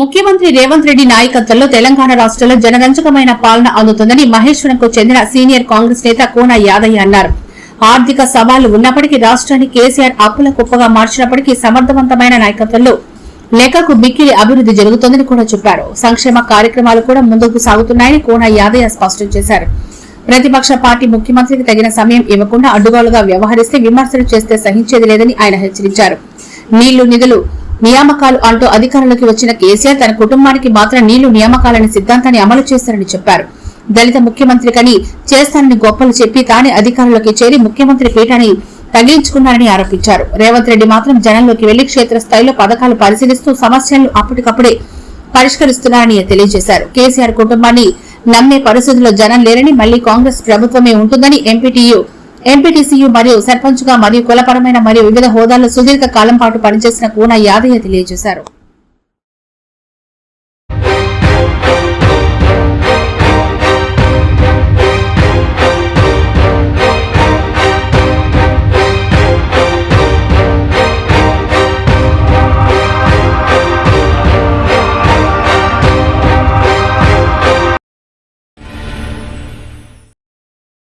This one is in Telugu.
ముఖ్యమంత్రి రేవంత్ రెడ్డి నాయకత్వంలో తెలంగాణ రాష్ట్రంలో జనరంజకమైన పాలన అందుతుందని మహేశ్వరంకు చెందిన సీనియర్ కాంగ్రెస్ నేత కోన యాదయ్య అన్నారు. ఆర్థిక సవాళ్ళు ఉన్నప్పటికీ రాష్ట్రాన్ని కేసీఆర్ అప్పుల కుప్పగా మార్చినప్పటికీ సమర్థవంతమైన నాయకత్వంలో లెక్కకు మిక్కిలి అభివృద్ది జరుగుతోందని కూడా చెప్పారు. సంక్షేమ కార్యక్రమాలు కూడా ముందుకు సాగుతున్నాయని కోన యాదయ్య స్పష్టం చేశారు. ప్రతిపక్ష పార్టీ ముఖ్యమంత్రికి తగిన సమయం ఇవ్వకుండా అడ్డుగోలుగా వ్యవహరిస్తే విమర్శలు చేస్తే సహించేది లేదని ఆయన హెచ్చరించారు. నీళ్ళు నిధులు నియామకాలు అంటూ అధికారంలోకి వచ్చిన కేసీఆర్ తన కుటుంబానికి మాత్రం నీళ్ళు నియామకాలని సిద్ధాంతాన్ని అమలు చేశారని చెప్పారు. దళిత ముఖ్యమంత్రి కని చేస్తానని గొప్పలు చెప్పి తానే అధికారంలోకి చేరి ముఖ్యమంత్రి పీఠాన్ని తగిలించుకున్నారని ఆరోపించారు. రేవంత్ రెడ్డి మాత్రం జనంలోకి వెళ్ళి క్షేత్రస్థాయిలో పథకాలు పరిశీలిస్తూ సమస్యలను అప్పటికప్పుడే పరిష్కరిస్తున్నారని తెలియజేశారు. కేసీఆర్ కుటుంబాన్ని నమ్మే పరిస్థితుల్లో జనం లేరని మళ్ళీ కాంగ్రెస్ ప్రభుత్వమే ఉంటుందని ఎంపీటీయూ ఎంపీటీసీయూ మరియు సర్పంచ్గా మరియు కులపరమైన మరియు వివిధ హోదాల్లో సుదీర్ఘ కాలం పాటు పనిచేసిన కూన యాదయ్య తెలియజేశారు.